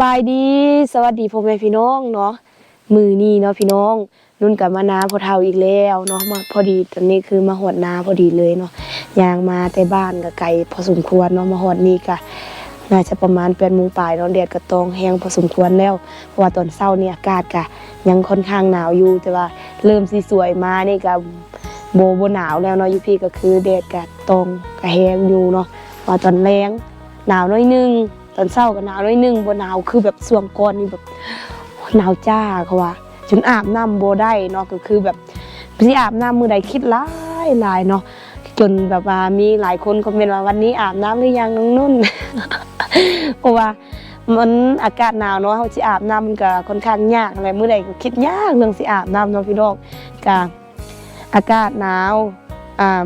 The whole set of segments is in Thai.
บายดีสวัสดีพ่อแม่พี่น้องเนาะมือนี้เนาะพี่น้อง นุ่นกับมานาพอเท่าอีกแล้วเนาะมาพอดีตอนนี้คือมาหอดนาพอดีเลยเนาะยางมาแต่บ้านกับไก่พอสมควรเนาะมาหอดนี่กะน่าจะประมาณแปดโมงปลายเนาะแดดก็ตองแห้งพอสมควรแล้วเพราะว่าตอนเช้านี่อากาศกะยังค่อนข้างหนาวอยู่แต่ว่าเริ่มสีสวยมานี่กะโบโบหนาวแล้วเนาะอยู่พี่ก็คือแดดกะตองกะแห้งอยู่เนาะว่าตอนแรงหนาวน้อยนึง ตอนเช้าก็หนาวน้อยนึงบ่หนาวคือแบบสวมก่อนนี่แบบหนาวจ้าเขาว่าจนอาบน้ำบ่ได้เนาะก็คือแบบสิอาบน้ำมื้อใดคิดหลายหลายเนาะจนแบบว่ามีหลายคนคอมเมนต์ว่าวันนี้อาบน้ำหรือยังน้องนุ่นเพราะว่ามันอากาศหนาวเนาะเฮาสิอาบน้ำมันก็ค่อนข้างยากอะไรมื้อใดก็คิดยากเรื่องสิอาบน้ำเนาะพี่น้องก็อากาศหนาวอ่า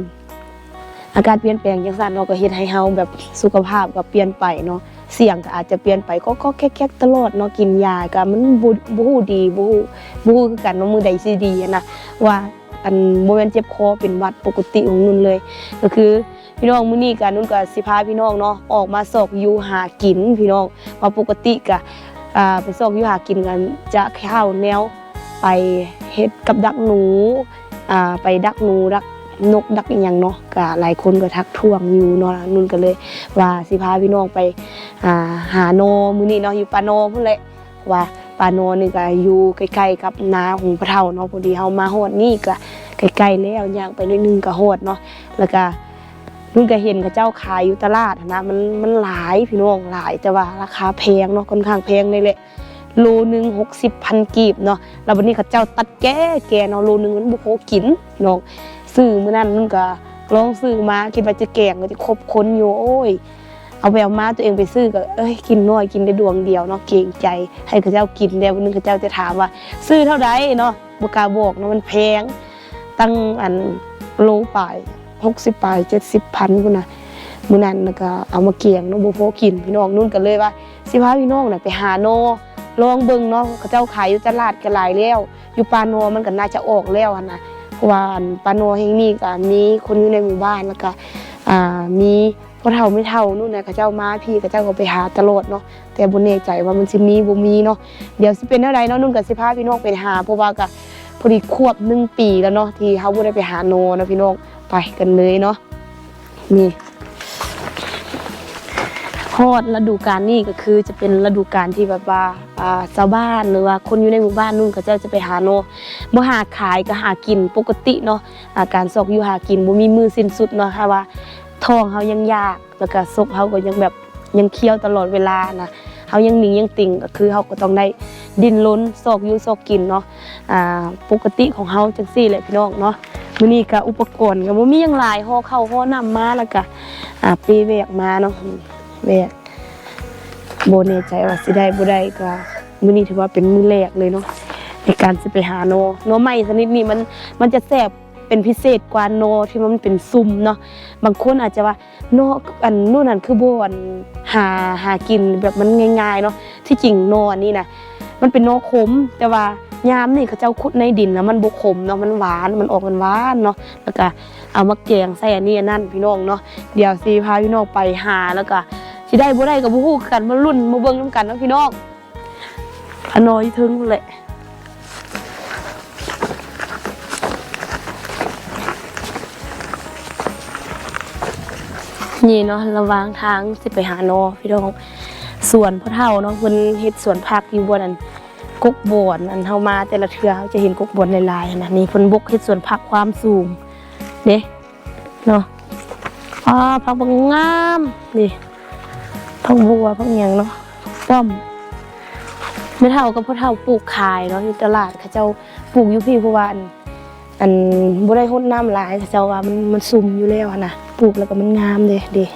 อากาศเปลี่ยนแปลงจังซั่นเนาะก็เฮ็ดให้เฮาแบบสุขภาพก็เปลี่ยนไปเนาะ เสียงก็อาจจะเปลี่ยนไปก็ก็แก๊กๆตลอดเนาะกินยาก็มันบ่บ่ฮู้ดีบ่ฮู้บ่ฮู้คือกันว่ามือใดสิดีนะว่าอันบ่แม่นเจ็บคอเป็นวัดปกติของนุ่นเลย ก็คือพี่น้องมื้อนี้ก็นุ่นก็สิพาพี่น้องเนาะออกมาซอกอยู่หากินพี่น้องว่าปกติก็อ่าไปซอกอยู่หากินกันจะเข้าแนวไปเฮ็ดกับดักหนูอ่าไปดักหนูดัก นกดักอหย่างเนาะก็หลายคนก็ทักท้วงอยู่เนาะนุ่นก็เลย ว่าสิพาพี่น้องไปอ่าหาโนมื้อนี้เนาะอยู่ปาโนพุ่นแหละว่าปาโนนี่ก็อยู่ใกล้ๆกับนาของพระเฒ่าเนาะพอดีเฮามาฮอดนี่ก็ใกล้ๆแล้วย่างไปนิดนึงก็ฮอดเนาะแล้วก็นุ่นก็เห็นเขาเจ้าขายอยู่ตลาดนะมันมันหลายพี่น้องหลายแต่ว่าราคาแพงเนาะค่อนข้างแพงเลยแหละโลหนึ่ง60พันกีบเนาะแล้ววันนี้เขาเจ้าตัดแก่แก่เนาะโลหนึ่งมันบ่พอกินพี่น้อง ซื้อมื้อนั้นมันก็ลองซื้อมาคิดว่าจะแกงก็จะครบคนอยู่โอ้ย เอาไปเอามาตัวเองไปซื้อก็เอ้ยกินน้อยกินได้ดวงเดียวเนาะเกรงใจ ให้เขาเจ้ากินแล้ววันนึงเขาเจ้าจะถามว่า ซื้อเท่าใดเนาะบ่กาบอกเนาะมันแพง ตั้งอันโลปลาย60ปลาย70พันพุ่นน่ะมื้อนั้นก็เอามาเกียงเนาะบ่พกินพี่น้องนุ่นก็เลยว่าสิพาพี่น้องน่ะไปหาโนลองเบิ่งเนาะเขาเจ้าขายอยู่ตลาดก็หลายแล้วอยู่ปานโนมันก็น่าจะออกแล้วนะ ว่านปาโนแห่งนี้ก็มีคนอยู่ในหมู่บ้านแล้วก็มีพ่อเฒ่าไม่เฒ่านู่นน่ะเขาเจ้ามาพี่เขาเจ้าก็ไปหาตลอดเนาะแต่บ่แน่ใจว่ามันสิมีบ่มีเนาะเดี๋ยวสิเป็นเท่าใดเนาะนุ่นก็สิพาพี่น้องไปหาเพราะว่าก็พอดีควบหนึ่งปีแล้วเนาะที่เฮาบ่ได้ไปหาโนนะพี่น้องไปกันเลยเนาะนี่ ฮอดฤดูกาลนี้ก็คือจะเป็นฤดูกาลที่แบบว่าชาวบ้านหรือว่าคนอยู่ในหมู่บ้านนู่นเขาจ้าจะไปหาโนบ่หาขายก็หากินปกติเนาะการซอกอยู่หากินบ่มีมือสิ้นสุดเนาะค่ะว่าทองเฮายังยากแล้วก็ซกเฮาก็ยังแบบยังเคี้ยวตลอดเวลานะเฮายังหนิงยังติ่งก็คือเฮาก็ต้องได้ดิ้นรนซอกอยู่ซอกกินเนาะอ่าปกติของเฮาจังซี่แหละพี่น้องเนาะมื้อนี้ก็อุปกรณ์ก็บ่มีหยังหลายห่อข้าวห่อน้ำมาแล้วก็อ่าปีแวกมาเนาะ แวกบ่แน่ใจว่าสิได้บ่ได้ก็มื้อนี้ถือว่าเป็นมื้อแรกเลยเนาะในการจะไปหาโนโนใหม่ชนิดนี้มันมันจะแสบเป็นพิเศษกว่าโนที่มันเป็นซุ่มเนาะบางคนอาจจะว่าโนอันนู่นนั่นคือโบอันหาหากินแบบมันง่ายๆเนาะที่จริงโนอันนี้นะมันเป็นโนขมแต่ว่ายามนี่เขาเจ้าขุดในดินนะมันบกขมเนาะมันหวานมันออกมันหวานเนาะแล้วก็เอามาแกงใส่อันนี้อันนั่นพี่น้องเนาะเดี๋ยวสิพาพี่น้องไปหาแล้วก็ สิได้บ่ได้ก็บ่ฮู้คือกันมารุ่นมาเบิ่งนํกันเนาะพี่น้องอน้อยถึงแหละนี่เนาะระหวางทางสิไปหาโนอพี่น้องสวนพ่อเฒ่าเนาะเพิ่นเฮ็ดสวนผักอยู่บนอันกกบอนอันเฮามาแต่ละเทื่อเฮาจะเห็นกกบอนหลายๆนะนี่เพิ่นบกเฮ็ดสวนผักความสูงเด้เนาะอ่าผักบางงามนี่ ผักบัวผักหยังเนาะป้อมแม่เฒ่ากับพ่อเฒ่าปลูกขายเนาะอยู่ตลาดเขาเจ้าปลูกอยู่พี่เพราะว่าอันอันบ่ได้รดน้ำหลายเขาเจ้าว่ามันมันซุ่มอยู่แล้วอะนะปลูกแล้วก็มันงามเด้เด้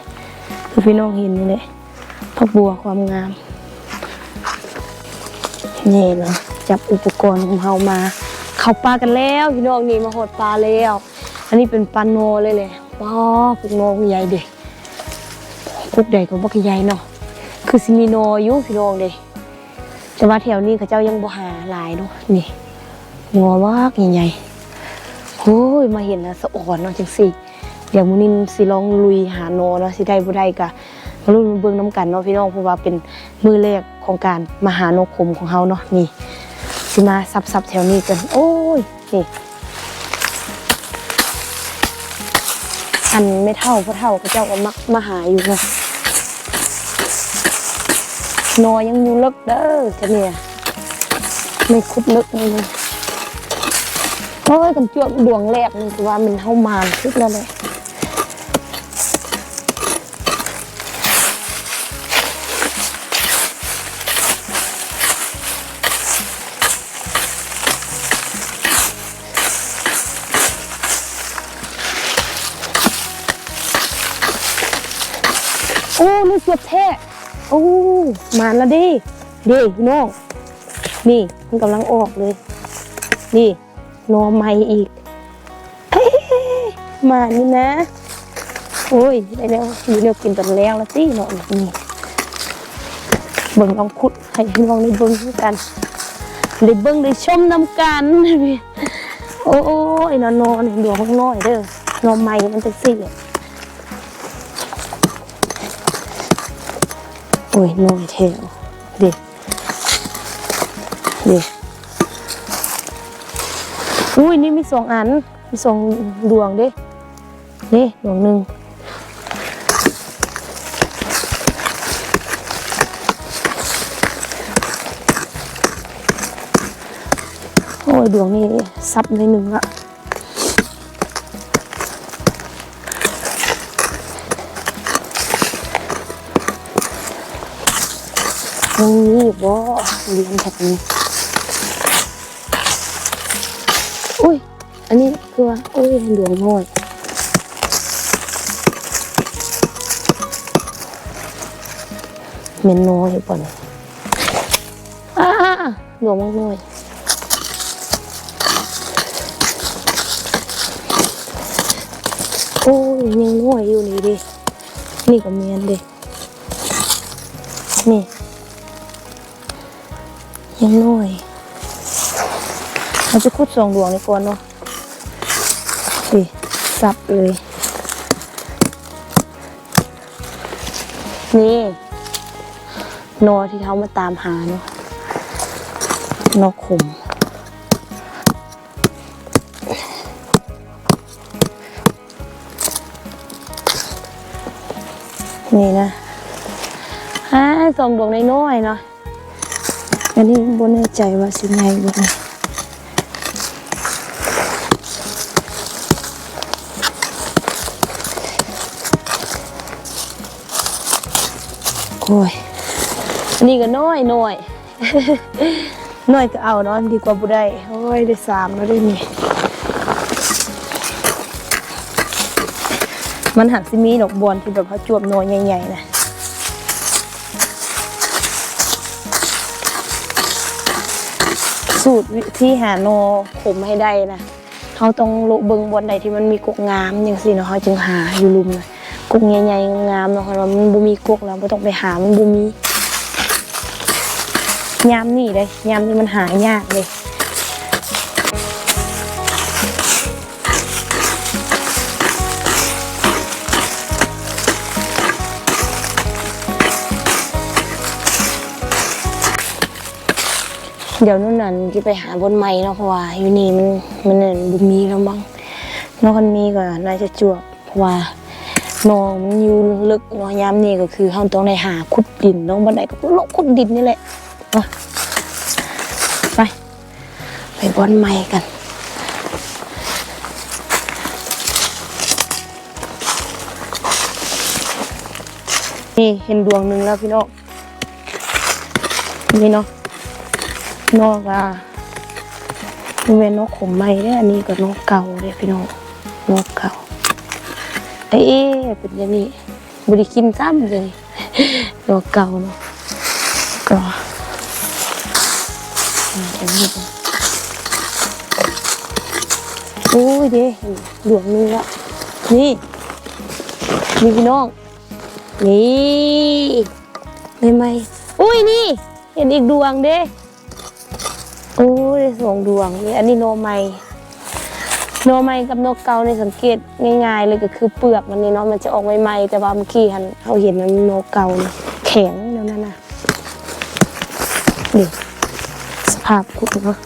คือพี่น้องเห็นนี่แหละผักบัวความงามนี่เนาะจับอุปกรณ์ของเฮามา เข้าปลากันแล้วพี่น้องนี่มาหดปลาแล้ว อันนี้เป็นปลาโนเลยเลยว้าวพวกโนใหญ่เด้พวกใหญ่ก็บ่ใหญ่เนาะ คือสิมีโนอยู่พี่น้องเด้แต่ว่าแถวนี้เขาเจ้ายังบ่หาหลายเนาะนี่งอมากใหญ่ๆโอ้ยมาเห็นนะสะอ่อนเนาะจังสิเดี๋ยวมื้อนี้สิลองลุยหาโนเนาะสิได้บ่ได้ก็มาลุ้นเบิ่งน้ำกันเนาะพี่น้องเพราะว่าเป็นมือแรกของการมาหานกขมของเฮาเนาะนี่สิมาซับๆแถวนี้กัน โอ้ยนี่อันไม่เท่าเพราะเท่าพระเจ้าก็มักมาหาอยู่เนาะ นอยังอยู่ลึกเด้อจะเนี่ยไม่คุดลึกนี่เลยโอ้ยกันจวกดวงแรกนี่คือว่ามันเข้ามาคึกแล้วเลยโอ้นี่เกือบแท้ โอ้มาแล้วดิดิพี่น้องนี่มันกำลังออกเลย นี่นอใหม่อีกมานี่นะ โอ้ยได้แล้วอยู่เดียวกินกันแล้วละสิเนาะนี่เบิ่งลองขุดให้พี่น้องได้เบิ่งด้วยกันได้เบิ่งได้ชมนำกันโอ้ยนอนนอนดวงข้างน้อยเด้อนอใหม่มันจะสิ โอ้ยน้อยแถวเด็กนี่อุ้ยนี่มีสองอัน มีสองดวงเด้นี่ดวงหนึ่งโอ้ยดวงนี้ซับในหนึ่งละ เรียนแบบนี้อุ้ย อันนี้คือว่าอุ้ยดวงน้อยเมนน้อยป่ะเนี่ยอ่าดวงมากน้อยโอ้ยยังน้อยอยู่นี่ดิ นี่ก็เมียนดิ นี่ ยังน้อยเราจะคุดสองดวงนี้ก่อนเนาะดิสับเลย นี่นอที่เขามาตามหาเนาะนอขุมนี่นะฮ่าสองดวงน้อยๆเนาะ อันนี้บนแน่ใจว่าสิไงบ้าโอ้ยอันนี้ก็น้อยน้อยน้อยก็เอาเนาะดีกว่าบุได้โอ้ยได้สามแล้วได้นี่มันหักซิมีดอกบอลที่แบบเขาจวบน้อยใหญ่ๆนะ สูตรวิธีหาโนขมให้ได้นะเขาต้องละเบิงบนใดที่มันมีกกงามอย่างสิเนาะเขาจึงหาอยู่ลุมนะกกใหญ่ๆงามเนาะเพราะว่ามันบ่มีกกแล้วไม่ต้องไปหามันบ่มียามนี่เลยยามนี่มันหายากเลย เดี๋ยวนู่นนั่นจะไปหาบนไม้เนาะเพราะว่าอยู่นี่มันมันนั่นบ่มีแล้วมั้งนอกคันมีก็น่าจะจวบเพราะว่านองมันอยู่ลึกเนาะยามนี้ก็คือเราต้องได้หาขุดดินน้องบันไดก็ลกขุดดินนี่แหละไป ไปบนไม้กันนี่เห็นดวงหนึ่งแล้วพี่น้องนี่เนาะ นอกอะมันเป็นนกขมไหม้เด้ออันนี้ก็นกเก่าเด้อพี่น้องนกเก่าเอ๊ะเป็นย่างนี้บริกินซ้ำเลยดอกเก่าเนาะก็โอ้ยเด้หลวงนึงละนี่นี่พี่น้อง นี่ได้ไหมอุ้ยนี่ เห็นอีกดวงเด้โอ้ ยได้สองดวงเลยอันนี้โนใหม่โนไม้กับนกเกาในสังเกตง่ายๆเลยก็คือเปลือกมันนี่เนาะมันจะออกใหม่ๆแต่ว่าเมื่อกี้หันเขาเห็นมันนกเกาแข็งแล้วนั่นน่ะนี่สภาพคุดเนาะ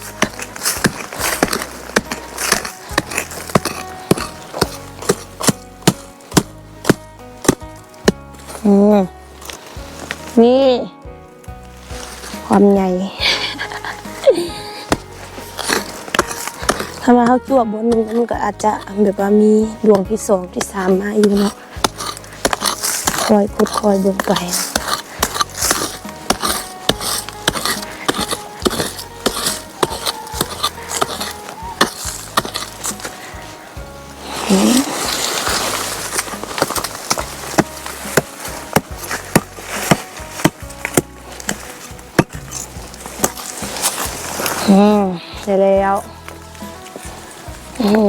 อืมนี่ ความใหญ่ ถ้ามาเขาจวบบนหนึ่งมันก็อาจจะแบบว่ามีดวงที่สองที่สามมาอยู่เนาะคอยคุดคอยเบิ่งไปอืมได้แล้ว อ้โห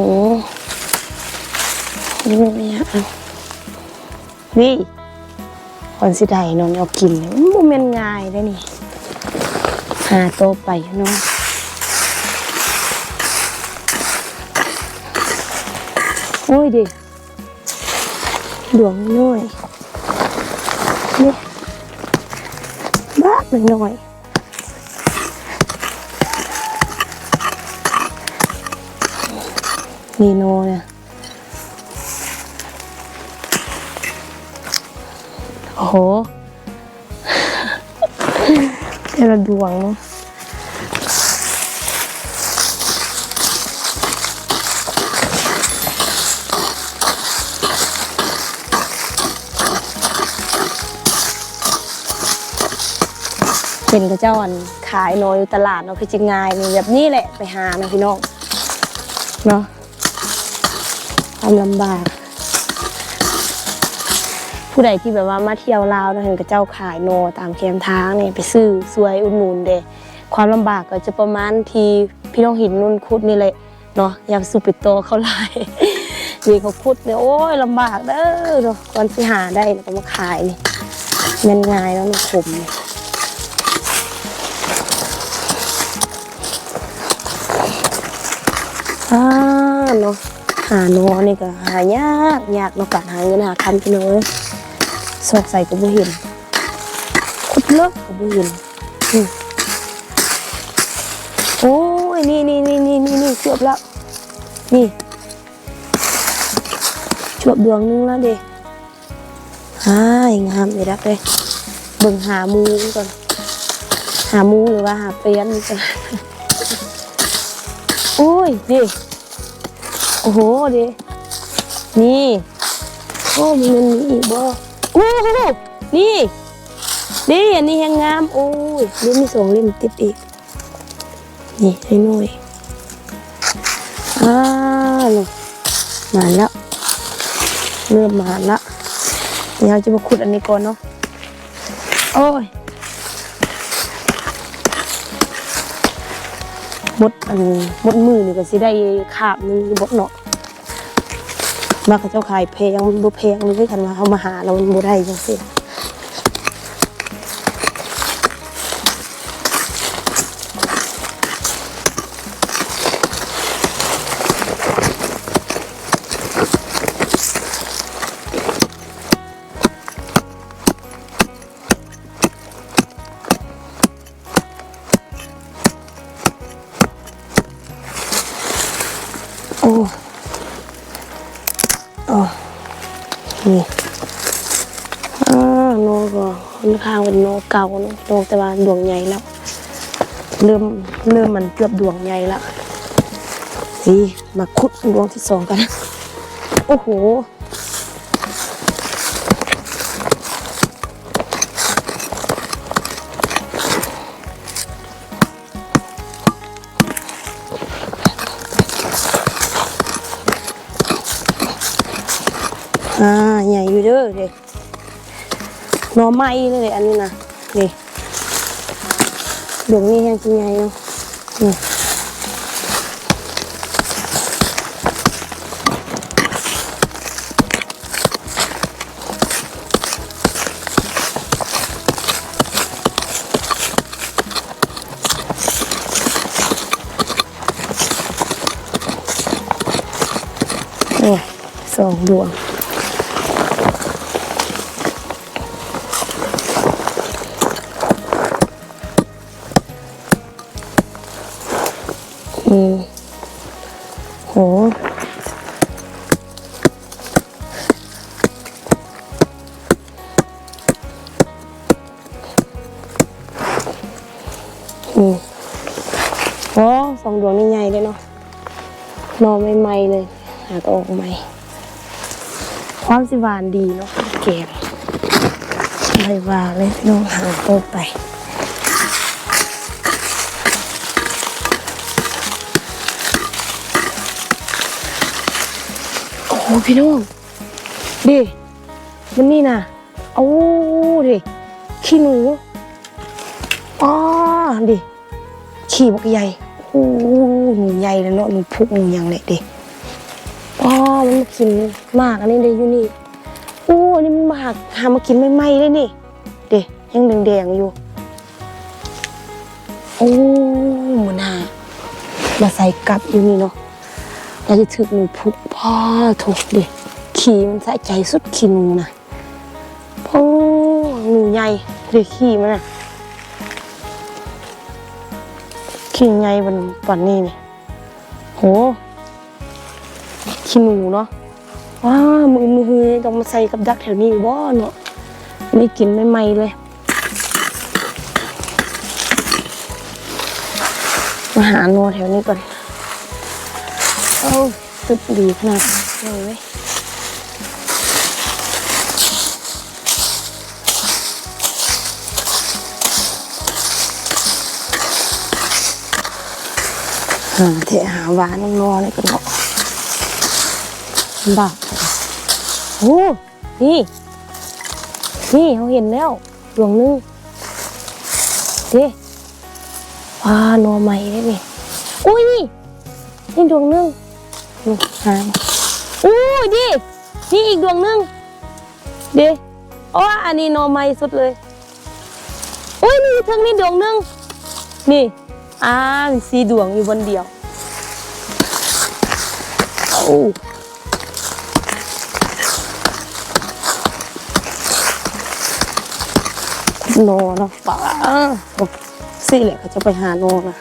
นี่เนี่ยอะนี่คนสิได้น้องเอากินเนี่ยมันบ่แม่นง่ายได้นี่หาโตไปเนาะโอ้ยดิดวงน้อยนี่บ้าหน่อย มีโนเนี่ยโอ้โหแต่ละดวงเนอะเป็นกระเจ้าอันขายโนอยู่ตลาดเนาะคือจิงง่ายนี่แบบนี้แหละไปหานะพี่น้องเนาะ ความลำบาก ผู้ใดที่แบบว่ามาเที่ยวลาวนะเห็นกับเจ้าขายโนตามแคมทางเนี่ยไปซื้อสวยอุดหนุนเดความลำบากก็จะประมาณที่พี่น้องหินนุ่นคุดนี่แหละเนาะยากสูปิโตเขาลายมีเขาคุดเนี่ยโอ้ยลำบากเด้อเนาะก่อนที่หาได้แล้วก็มาขายนี่แมันง่ายแล้วมันขมนี่อ่าเนาะ หาโนนี่ก็หายากยากเนาะการหาเงินหาคำพี่น้องเอ้ยสอดใส่ก็บ่เห็นคุดเลิกก็บ่เห็นโอ้ยนี่นี่นี่นี่นี่นี่จวบแล้วนี่จวบดวงนึงแล้วเด้อ้ายงามเลยรักเลยเบิ่งหาหมูก่อนหาหมูหรือว่าหาเปรียนก่อนโอ้ยดิ โอ้โหดินี่โอ้มันมีอีกบ่โอ้โหนี่นี่อันนี้ยังงามโอ้ยเดี๋ยวมีสองเล่มติดอีก นี่ให้หน่อยอ้าวลูกมาแล้วเริ่มมาแล้วเดี๋ยวจะมาขุดอันนี้ก่อนเนาะโอ้ย บดอันบดมือนี่ก็สิได้ขาบนึงบดเนาะมาเขาเจ้าขายแพงบ่แพงเลยคันว่าเขามาหาเราบ่ได้จังซี่ ข้างเป็นโนเก่าโนแต่ว่าดวงใหญ่แล้ว เริ่มเริ่มมันเกือบดวงใหญ่แล้วนี่มาขุดดวงที่สองกัน โอ้โหอ่าใหญ่อยู่เด้อเด็ก หน่อไม้เลยอันนี้นะนี่ดวงนี้ยังสิใหญ่เนาะนี่สองดวง อืมโหอืมโอ้สองดวงนี่ใหญ่เลยเนาะนอนใหม่ๆเลย หาตัวออกใหม่ความสิหวานดีเนาะแกงไม่ว่าเลยน้องหาโตวไป โอ้พี่น้องดิมันนี่นะโอ้ดิขี้หนูอ๋อดิขี้บกใหญ่โอ้หนูใหญ่เลยเนาะหนูพุกหนูยังเลยดิอ๋อมันมากินมากอันนี้เด้อยู่นี่โอ้อันนี้มันมาหาหามากินไม่ไหม้เลยนี่เดิยังแดงๆอยู่โอ้หมันหามาใส่กลับอยู่นี่เนาะ เราจะถึกหนูพุกพ่อถูกดิขี่มันสะใจสุดขี่หนูนะโอ้หนูใหญ่เด็กขี่มันน่ะขี่ใหญ่บนปันนี้นี่โหขี่หนูเนาะว้ามือมือต้องมาใส่กับดักแถวนี้บ่เนาะไม่กินไม่ไหมเลยมาหาโนแถวนี้ก่อน อ้สุดดีขนาดเลยเว้ยหาเถอะหาหวานนอนเลยกันเนาะบ้าโอ้นี่นี่เขาเห็นแล้วดวงหนึงเด้ว้าหนอใหม่ได้นี่อุ้ยนี่ดวงหนึง ลูกหางอู้ดินี่อีกดวงหนึงดิอ๋ออันนี้หนอไม้สุดเลยอุ้ยนี่เทั้งนี้ดวงหนึงนี่อ่าสีดวงอยู่บนเดียวโอ้โนนะป่าสิแหละเขาจะไปหาโนนะ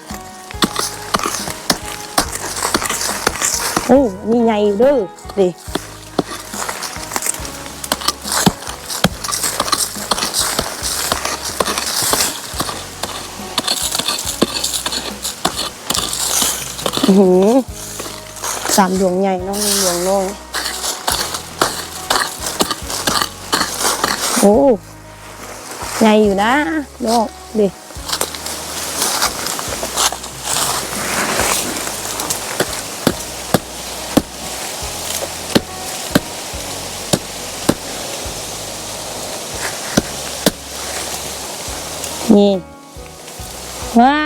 โอ้นี่ไงเด้อดิหือสามดวงใหญ่น้องดวงน้อยโอ้ใหญ่อยู่นะดอกดิ นี่ ว้า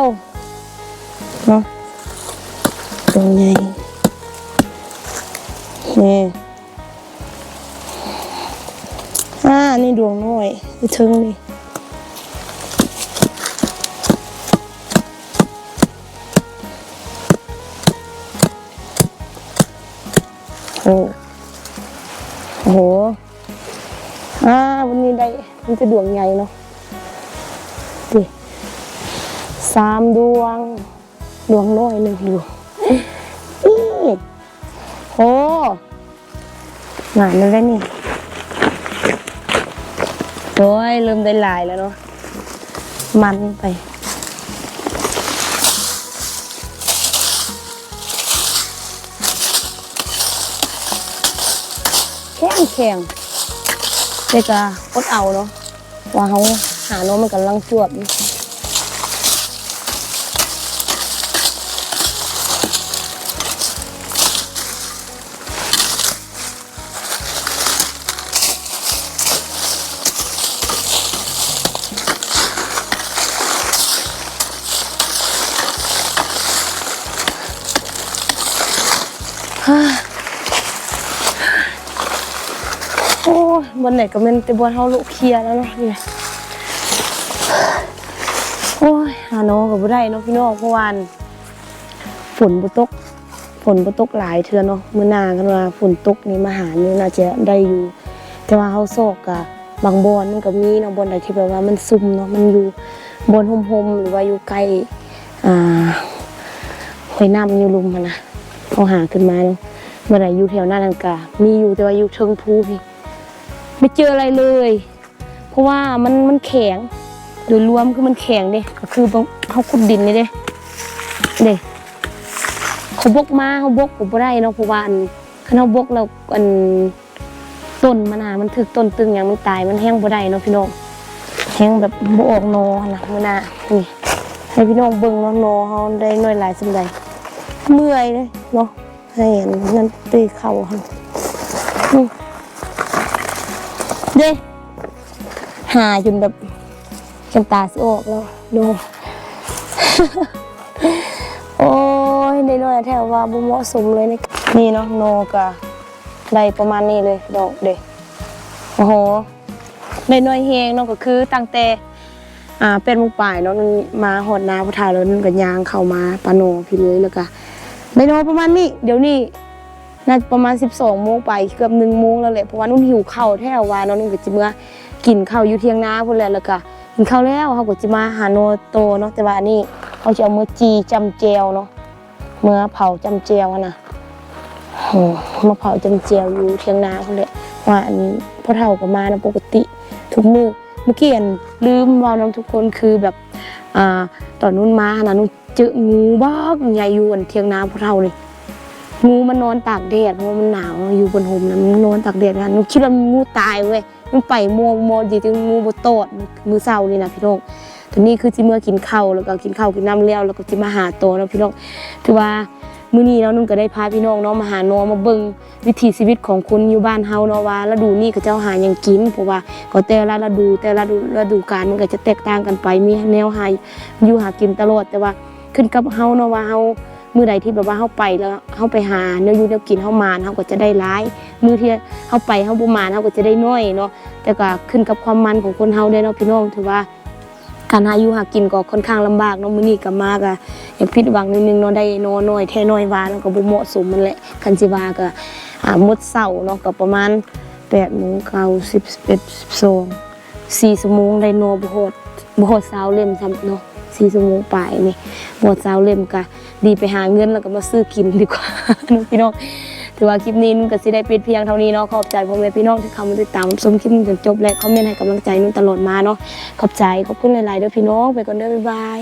วเนาะดวงใหญ่นี่อ่านี่ดวงน้อยไปถึงนี่โอ้โอ้โห อ่า วันนี้ได้ มันจะดวงใหญ่เนาะ สามดวง ดวงน้อยหนึ่งดวงนี่โอ้หนามันได้นี่โอ้ยเริ่มได้หลายแล้วเนาะมันไปแข็งแข็งเด็กอะอดเอาเนาะว่าเขาหาโน้มันกำลังจวบ อ้ยบนไหนก็เป็นแต่บนเฮาลุเคลียร์แล้วเนาะนี่โอ้ยหาน้องกับบ่ได้เนาะพี่น้องเพราะวานฝนบ่ตกฝนบ่ตกหลายเทื่อเนาะมื้อหน้ากันว่าฝนตกนี่มาหานี่น่าจะได้อยู่ แต่ว่าเฮาซกกะบางบอนมันก็มีเนาะบอนใดที่แบบว่ามันซุ่มเนาะมันอยู่บอนห่มๆหรือว่าอยู่ใกล้อ่าห้วยน้ำอยู่ลุมหันนะเอาหาขึ้นมาเนาะเมื่อไหร่อยู่แถวหน้านันกามีอยู่แต่ว่าอยู่เชิงภูพี่ ไม่เจออะไรเลย เพราะว่ามันมันแข็งโดยรวมคือมันแข็งเด้ก็คือเขาขุดดินนี่เด้เด้เขาบกมาเขาบกผมบ่ได้เนาะเพราะว่าอันคันเขาบกแล้วอันต้นมันอะมันถึกต้นตึงอย่างมันตายมันแห้งบ่ได้เนาะพี่น้องแห้งแบบบ่ออกนอนะมื้อหน้านี่ให้พี่น้องเบิ่งเนาะนอเขาได้น้อยหลายสำใดเมื่อยเลยเนาะให้เห็นนั่นตีเข่าค่ะ เด้หาจนแบบจนตาสิออกแล้วดู โอ้ยได้น้อยแถวว่าบ่เหมาะสมเลยนี่นี่เนาะโนกะได้ประมาณนี้เลยดอกเด็โอ้โหได้น้อยเฮงเนาะก็คือตั้งแต่อ่าเป็นมุงป่ายเนาะมันมาหอดนาพุทธาแล้วนั่นก็ยางเข้ามาปาโนพี่เลยแล้วก็ได้น้อยประมาณนี้ เดี๋ยวนี้ น่าจะประมาณ 12โมงไปเกือบ1โมงแล้วแหละเพราะว่านุ่นหิวข้าวแท้ว่านาะนุ่นก็จะเมื่อกินข้าวอยู่เทียงนาพุ่นแหละแล้วก็กินข้าวแล้วเขาก็จะมาหาโนโตเนาะแต่ว่านนี้เขาจะเอามือจีจำเจวเนาะเมื่อเผาจำเจวนะโอ้มาเผาจำเจวอยู่เทียงนาพุ่นแหละว่าอันพ่อเฒ่าก็มานะปกติทุกมือเมื่อกี้นลืมว่าน้องทุกคนคือแบบอ่าตอนนู้นมานะนู้นเจองูบ้าใหญ่อยู่อันเทียงนาพ่อเฒ่าเลย งูมันนอนตากแดดเพราะมันหนาวอยู่บนห่มนะมันนอนตากแดดนะหนูคิดว่างูตายเว้ยมันไปมัวมัวอยู่ที่งูบตอดมือเศร้านี่นะพี่น้องตอนนี้คือจิเมื่อกินข้าวแล้วก็กินข้าวกินน้ำแล้วแล้วก็จิมาหาโตวเนาะพี่น้องถือว่ามื้อนี้เนาะนุ่นก็ได้พาพี่น้องเนาะมาหาโนมาเบิ่งวิถีชีวิตของคนอยู่บ้านเฮาเนาะว่าฤดูนี้เขาเจ้าหาหยังกินเพราะว่าก็แต่ละฤดูแต่ละฤดูฤดูกาลมันก็จะแตกต่างกันไปมีแนวหาอยู่หากินตลอดแต่ว่าขึ้นกับเฮาเนาะว่าเฮา มือใดที่แบบว่าเฮาไปแล้วเฮาไปหาเนื้อยู่เนื้อกินเฮามาเฮาก็จะได้ร้าย มือที่เฮาไปเฮาบ่มาเฮาก็จะได้น้อยเนาะแต่ก็ขึ้นกับความมันของคนเฮาได้เนาะพี่น้องถือว่า การหาอยู่หากินก็ค่อนข้างลำบากเนาะมือนี้ก็มาก็อยากผิดหวังนิดนึงเนาะได้นอน้อยแท้น้อยวาแล้วก็บ่เหมาะสมมันแหละคันสิวาก็มดเช้าเนาะก็ประมาณ8โมง9 10 11 12 4ชั่วโมงได้นอบ่ฮอดบ่ฮอด20เล่มซ้ำเนาะ สี่ชั่วโมงไปนี่บ่ฮอด20เล่มก็ดีไปหาเงินแล้วก็มาซื้อกินดีกว่าพี่น้องถือว่าคลิปนี้นุ่นก็สิได้ปิดเพียงเท่านี้เนาะขอบใจพ่อแม่พี่น้องที่เข้ามาติดตามชมคลิปนี้จนจบและคอมเมนต์ให้กำลังใจนุ่นตลอดมาเนาะขอบใจขอบคุณหลายๆเด้อพี่น้องไปก่อนเด้อบ๊ายบาย